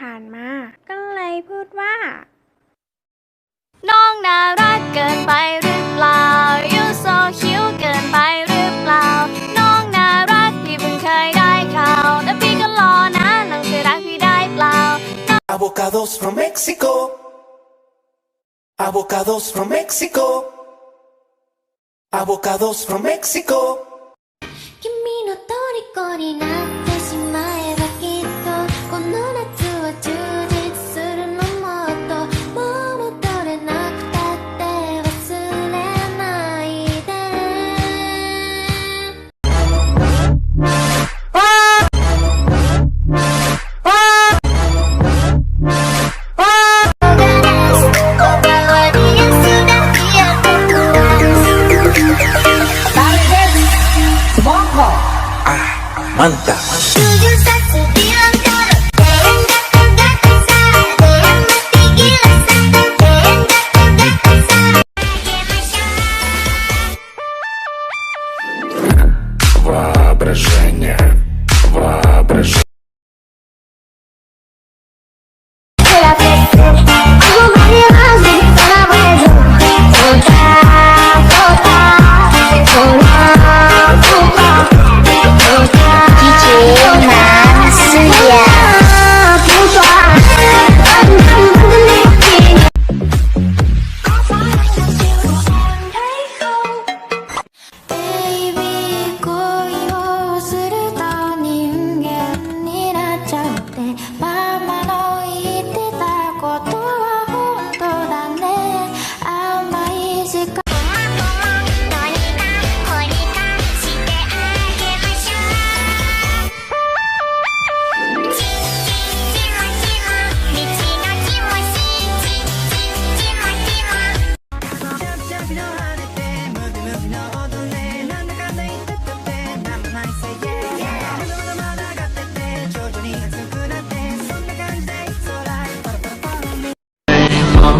ผ่านมา ก็เลยพูดว่า น้องน่ารักเกินไปหรือเปล่า you so cute เกินไปหรือเปล่า น้องน่ารักพี่เพิ่งเคยได้ข่าว แต่พี่ก็รอนะน้องจะรักพี่ได้เปล่า Avocados from Mexico Avocados from Mexico Avocados from Mexico Мантар. Воображение.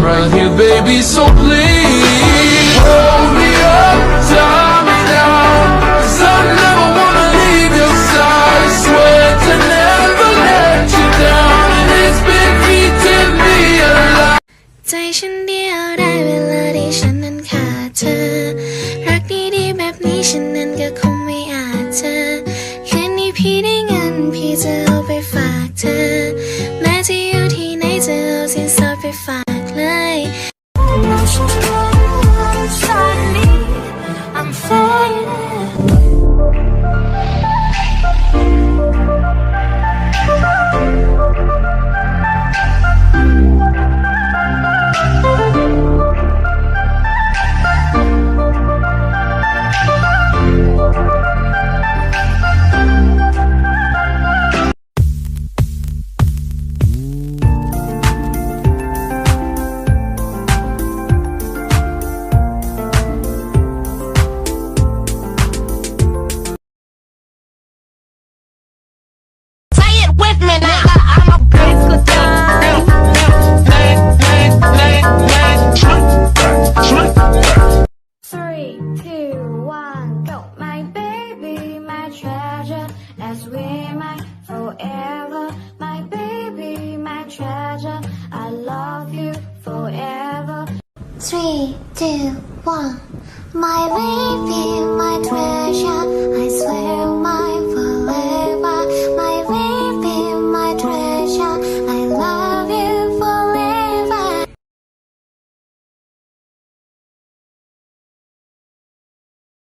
I'm right here, baby, so please hold me up, tie me down. 'Cause I never wanna leave your side. Swear to never let you down, and it's been eating me alive. ใจฉันเดียวได้เวลาที่ฉันนั้นขาดเธอ รักดีๆแบบนี้ฉันนั้นก็คงไม่อาจเจอคืนนี้พี่ได้เงินพี่จะเอาไปฝากเธอ with me now. I'm a good Three, two, one, go. My baby, my treasure, as we might forever. My baby, my treasure, I love you forever. Three, two, one. My baby,